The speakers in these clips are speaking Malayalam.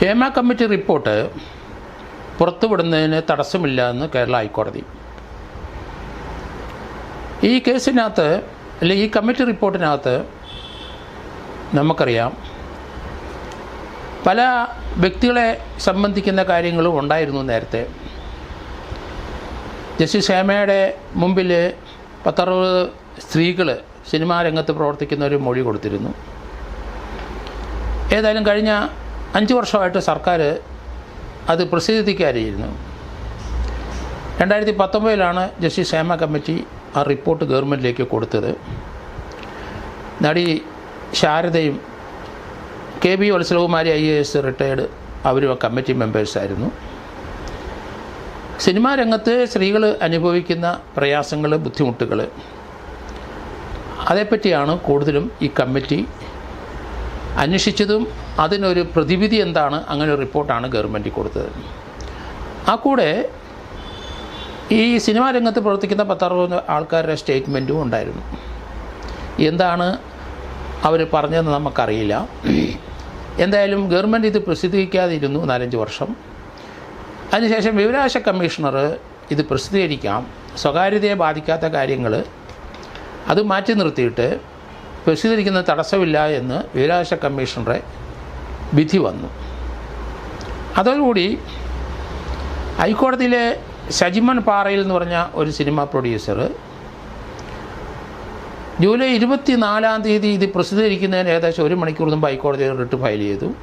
ഹേമ കമ്മിറ്റി റിപ്പോർട്ട് പുറത്തുവിടുന്നതിന് തടസ്സമില്ല എന്ന് കേരള ഹൈക്കോടതി. ഈ കേസിനകത്ത് അല്ലെങ്കിൽ ഈ കമ്മിറ്റി റിപ്പോർട്ടിനകത്ത് നമുക്കറിയാം പല വ്യക്തികളെ സംബന്ധിക്കുന്ന കാര്യങ്ങളും ഉണ്ടായിരുന്നു നേരത്തെ. ജസ്റ്റിസ് ഹേമയുടെ മുമ്പിൽ പത്തറുപത് സ്ത്രീകൾ സിനിമാ രംഗത്ത് പ്രവർത്തിക്കുന്ന ഒരു മൊഴി കൊടുത്തിരുന്നു. ഏതായാലും കഴിഞ്ഞ അഞ്ച് വർഷമായിട്ട് സർക്കാർ അത് പ്രസിദ്ധീകരിക്കാതിരുന്നു രണ്ടായിരത്തി പത്തൊമ്പതിലാണ് ജസ്റ്റിസ് ഹേമ കമ്മിറ്റി ആ റിപ്പോർട്ട് ഗവൺമെന്റിലേക്ക് കൊടുത്തത്. നടി ശാരദയും K B Vatsalakumari I A S retired അവരും ആ കമ്മിറ്റി മെമ്പേഴ്സായിരുന്നു സിനിമാ രംഗത്ത് സ്ത്രീകൾ അനുഭവിക്കുന്ന പ്രയാസങ്ങൾ ബുദ്ധിമുട്ടുകൾ അതേപ്പറ്റിയാണ് കൂടുതലും ഈ കമ്മിറ്റി അന്വേഷിച്ചതും അതിനൊരു പ്രതിവിധി എന്താണ്? അങ്ങനെ ഒരു റിപ്പോർട്ടാണ് ഗവൺമെന്റ് കൊടുത്തത്. ആ കൂടെ ഈ സിനിമാ രംഗത്ത് പ്രവർത്തിക്കുന്ന പത്തറുപത് ആൾക്കാരുടെ സ്റ്റേറ്റ്മെന്റും ഉണ്ടായിരുന്നു. എന്താണ് അവർ പറഞ്ഞതെന്ന് നമുക്കറിയില്ല. എന്തായാലും ഗവൺമെന്റ് ഇത് പ്രസിദ്ധീകരിക്കാതിരുന്നു നാലഞ്ച് വർഷം. അതിനുശേഷം വിവരാവകാശ കമ്മീഷണർ ഇത് പ്രസിദ്ധീകരിക്കാം. സ്വകാര്യതയെ ബാധിക്കാത്ത കാര്യങ്ങൾ അത് മാറ്റി നിർത്തിയിട്ട് പ്രസിദ്ധീകരിക്കുന്ന തടസ്സമില്ല എന്ന് വിവരാവകാശ കമ്മീഷണറെ വിധി വന്നു. അതോടുകൂടി ഹൈക്കോടതിയിലെ ഷജിമൺ പാറയിൽ എന്ന് പറഞ്ഞ ഒരു സിനിമ പ്രൊഡ്യൂസർ ജൂലൈ ഇരുപത്തി നാലാം തീയതി ഇത് പ്രസിദ്ധീകരിക്കുന്നതിന് ഏകദേശം ഒരു മണിക്കൂർ മുമ്പ് ഹൈക്കോടതി റിട്ട് ഫയൽ ചെയ്തു.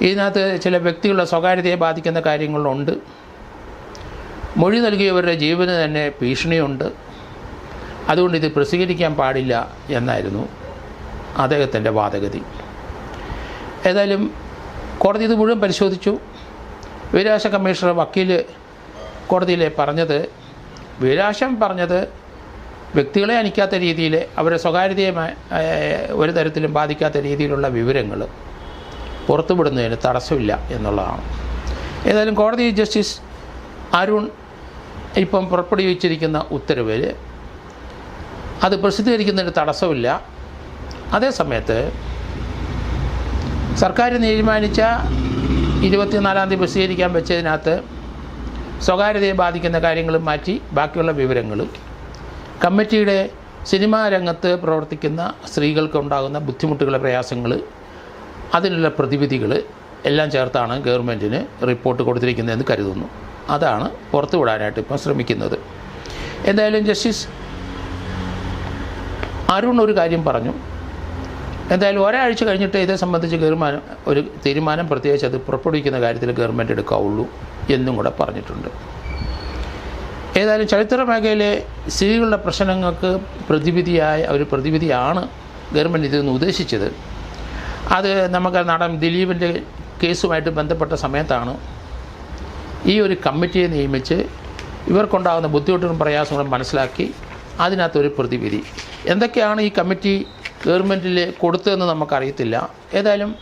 ഇതിനകത്ത് ചില വ്യക്തികളുടെ സ്വകാര്യതയെ ബാധിക്കുന്ന കാര്യങ്ങളുണ്ട്. മൊഴി നൽകിയവരുടെ ജീവന് തന്നെ ഭീഷണിയുണ്ട്. അതുകൊണ്ട് ഇത് പ്രസിദ്ധീകരിക്കാൻ പാടില്ല എന്നായിരുന്നു അദ്ദേഹത്തിന്റെ വാദഗതി. ഏതായാലും കോടതി ഇത് മുഴുവൻ പരിശോധിച്ചു. വിവരാശ കമ്മീഷണർ വക്കീൽ കോടതിയിൽ പറഞ്ഞത് വിവരാശം പറഞ്ഞത് വ്യക്തികളെ അനിക്കാത്ത രീതിയിൽ അവരുടെ സ്വകാര്യതയെ ഒരു തരത്തിലും ബാധിക്കാത്ത രീതിയിലുള്ള വിവരങ്ങൾ പുറത്തുവിടുന്നതിന് തടസ്സമില്ല എന്നുള്ളതാണ്. ഏതായാലും കോടതി ജസ്റ്റിസ് അരുൺ ഇപ്പം പുറപ്പെടുവിച്ചിരിക്കുന്ന ഉത്തരവിൽ അത് പ്രസിദ്ധീകരിക്കുന്നതിന് തടസ്സമില്ല. അതേസമയത്ത് സർക്കാർ തീരുമാനിച്ച ഇരുപത്തിനാലാം തീയതി പ്രസിദ്ധീകരിക്കാൻ വെച്ചതിനകത്ത് സ്വകാര്യതയെ ബാധിക്കുന്ന കാര്യങ്ങളും മാറ്റി ബാക്കിയുള്ള വിവരങ്ങൾ കമ്മിറ്റിയുടെ സിനിമാ രംഗത്ത് പ്രവർത്തിക്കുന്ന സ്ത്രീകൾക്ക് ഉണ്ടാകുന്ന ബുദ്ധിമുട്ടുകളെ പ്രയാസങ്ങൾ അതിനുള്ള പ്രതിവിധികൾ എല്ലാം ചേർത്താണ് ഗവൺമെന്റിന് റിപ്പോർട്ട് കൊടുത്തിരിക്കുന്നതെന്ന് കരുതുന്നു. അതാണ് പുറത്തുവിടാനായിട്ട് ഇപ്പം ശ്രമിക്കുന്നത്. എന്തായാലും ജസ്റ്റിസ് അരുൺ ഒരു കാര്യം പറഞ്ഞു. എന്തായാലും ഒരാഴ്ച കഴിഞ്ഞിട്ട് ഇതേ സംബന്ധിച്ച് ഗവൺമെന്റ് ഒരു തീരുമാനം പ്രത്യേകിച്ച് അത് പുറപ്പെടുവിക്കുന്ന കാര്യത്തിൽ ഗവൺമെന്റ് എടുക്കാവുള്ളൂ എന്നും കൂടെ പറഞ്ഞിട്ടുണ്ട്. ഏതായാലും ചരിത്ര മേഖലയിലെ സ്ത്രീകളുടെ പ്രശ്നങ്ങൾക്ക് പ്രതിവിധിയായ ഒരു പ്രതിവിധിയാണ് ഗവൺമെന്റ് ഇതിൽ നിന്ന് ഉദ്ദേശിച്ചത്. അത് നമുക്ക് നടൻ ദിലീപിന്റെ കേസുമായിട്ട് ബന്ധപ്പെട്ട സമയത്താണ് ഈ ഒരു കമ്മിറ്റിയെ നിയമിച്ച് ഇവർക്കുണ്ടാകുന്ന ബുദ്ധിമുട്ടുകളും പ്രയാസങ്ങളും മനസ്സിലാക്കി അതിനകത്തൊരു പ്രതിവിധി. എന്തൊക്കെയാണ് ഈ കമ്മിറ്റി ഗവൺമെന്റിൽ കൊടുത്തതെന്ന് നമുക്കറിയത്തില്ല. ഏതായാലും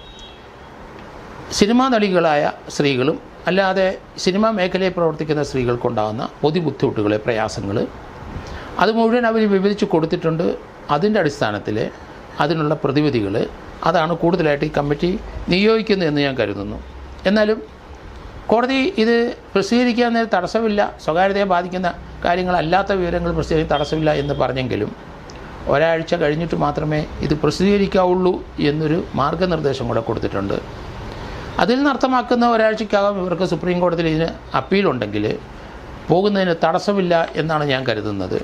സിനിമാ നടികളായ സ്ത്രീകളും അല്ലാതെ സിനിമാ മേഖലയിൽ പ്രവർത്തിക്കുന്ന സ്ത്രീകൾക്കുണ്ടാകുന്ന പൊതു ബുദ്ധിമുട്ടുകൾ പ്രയാസങ്ങൾ അത് മുഴുവൻ അവർ വിവരിച്ച് കൊടുത്തിട്ടുണ്ട്. അതിന്റെ അടിസ്ഥാനത്തിൽ അതിനുള്ള പ്രതിവിധികൾ അതാണ് കൂടുതലായിട്ട് ഈ കമ്മിറ്റി നിയോഗിക്കുന്നതെന്ന് ഞാൻ കരുതുന്നു. എന്നാലും കോടതി ഇത് പ്രസിദ്ധീകരിക്കാൻ തടസ്സമില്ല. സ്വകാര്യതയെ ബാധിക്കുന്ന കാര്യങ്ങളല്ലാത്ത വിവരങ്ങൾ പ്രസിദ്ധീകരിക്കാൻ തടസ്സമില്ല എന്ന് പറഞ്ഞെങ്കിലും ഒരാഴ്ച കഴിഞ്ഞിട്ട് മാത്രമേ ഇത് പ്രസിദ്ധീകരിക്കാവുള്ളൂ എന്നൊരു മാർഗനിർദ്ദേശം കൂടെ കൊടുത്തിട്ടുണ്ട്. അതിൽ നിന്ന് അർത്ഥമാക്കുന്ന ഒരാഴ്ചക്കകം ഇവർക്ക് സുപ്രീം കോടതിയിൽ ഇതിന് അപ്പീലുണ്ടെങ്കിൽ പോകുന്നതിന് തടസ്സമില്ല എന്നാണ് ഞാൻ കരുതുന്നത്.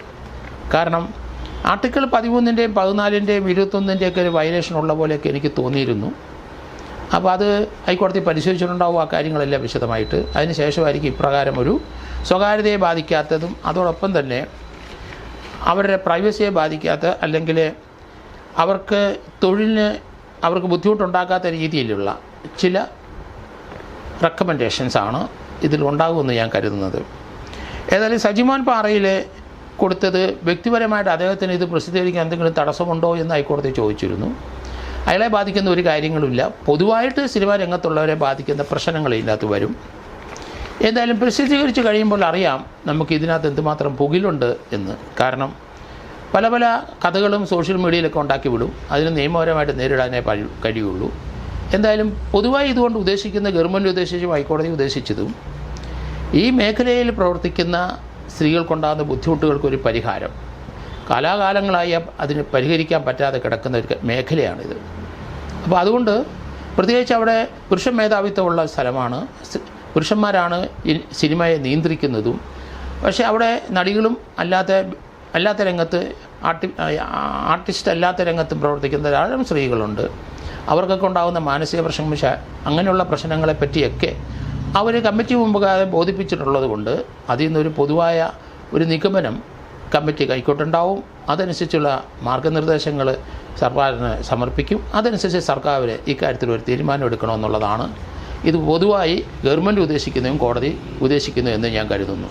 കാരണം ആർട്ടിക്കിൾ പതിമൂന്നിന്റെയും പതിനാലിന്റെയും ഇരുപത്തൊന്നിന്റെയൊക്കെ ഒരു വയലേഷൻ ഉള്ള പോലെയൊക്കെ എനിക്ക് തോന്നിയിരുന്നു. അപ്പോൾ അത് ഹൈക്കോടതി പരിശോധിച്ചിട്ടുണ്ടാവും ആ കാര്യങ്ങളെല്ലാം വിശദമായിട്ട്. അതിന് ശേഷമായിരിക്കും ഇപ്രകാരം ഒരു സ്വകാര്യതയെ ബാധിക്കാത്തതും അതോടൊപ്പം തന്നെ അവരുടെ പ്രൈവസിയെ ബാധിക്കാത്ത അല്ലെങ്കിൽ അവർക്ക് തൊഴിലിന് അവർക്ക് ബുദ്ധിമുട്ടുണ്ടാക്കാത്ത രീതിയിലുള്ള ചില റെക്കമെൻഡേഷൻസ് ആണ് ഇതിൽ ഉണ്ടാകുമെന്ന് ഞാൻ കരുതുന്നത്. ഏതായാലും സജിമോൻ പാറയിൽ കൊടുത്തത് വ്യക്തിപരമായിട്ട് അദ്ദേഹത്തിന് ഇത് പ്രസിദ്ധീകരിക്കാൻ എന്തെങ്കിലും തടസ്സമുണ്ടോ എന്ന് ഹൈക്കോടതി ചോദിച്ചിരുന്നു. അയാളെ ബാധിക്കുന്ന ഒരു കാര്യങ്ങളുമില്ല. പൊതുവായിട്ട് സിനിമാ രംഗത്തുള്ളവരെ ബാധിക്കുന്ന പ്രശ്നങ്ങൾ ഇതിനകത്ത് വരും. എന്തായാലും പ്രസിദ്ധീകരിച്ച് കഴിയുമ്പോൾ അറിയാം നമുക്ക് ഇതിനകത്ത് എന്തുമാത്രം പുകിലുണ്ട് എന്ന്. കാരണം പല പല കഥകളും സോഷ്യൽ മീഡിയയിലൊക്കെ ഉണ്ടാക്കി വിടും. അതിന് നിയമപരമായിട്ട് നേരിടാനേ കഴിയുള്ളൂ. എന്തായാലും പൊതുവായി ഇതുകൊണ്ട് ഉദ്ദേശിക്കുന്ന ഗവൺമെന്റ് ഉദ്ദേശിച്ചും ഹൈക്കോടതി ഉദ്ദേശിച്ചതും ഈ മേഖലയിൽ പ്രവർത്തിക്കുന്ന സ്ത്രീകൾക്കുണ്ടാകുന്ന ബുദ്ധിമുട്ടുകൾക്കൊരു പരിഹാരം. കാലാകാലങ്ങളായി അതിന് പരിഹരിക്കാൻ പറ്റാതെ കിടക്കുന്ന ഒരു മേഖലയാണിത്. അപ്പോൾ അതുകൊണ്ട് പ്രത്യേകിച്ച് അവിടെ പുരുഷ മേധാവിത്വമുള്ള സ്ഥലമാണ് പുരുഷന്മാരാണ് സിനിമയെ നിയന്ത്രിക്കുന്നതും. പക്ഷേ അവിടെ നടികളും അല്ലാത്ത അല്ലാത്ത രംഗത്ത് ആർട്ടി ആർട്ടിസ്റ്റ് അല്ലാത്ത രംഗത്തും പ്രവർത്തിക്കുന്ന ധാരാളം സ്ത്രീകളുണ്ട്. അവർക്കൊക്കെ ഉണ്ടാകുന്ന മാനസിക പ്രശ്നം അങ്ങനെയുള്ള പ്രശ്നങ്ങളെ പറ്റിയൊക്കെ അവർ കമ്മിറ്റി മുമ്പ് ബോധിപ്പിച്ചിട്ടുള്ളത് കൊണ്ട് അതിൽ നിന്നൊരു പൊതുവായ ഒരു നിഗമനം കമ്മിറ്റി കൈക്കൊണ്ടുണ്ടാവും അതനുസരിച്ചുള്ള മാർഗനിർദ്ദേശങ്ങൾ സർക്കാരിന് സമർപ്പിക്കും. അതനുസരിച്ച് സർക്കാർ ഇക്കാര്യത്തിൽ ഒരു തീരുമാനം എടുക്കണമെന്നുള്ളതാണ് ഇത് പൊതുവായി ഗവൺമെന്റ് ഉദ്ദേശിക്കുന്നതും കോടതി ഉദ്ദേശിക്കുന്നു എന്ന് ഞാൻ കരുതുന്നു.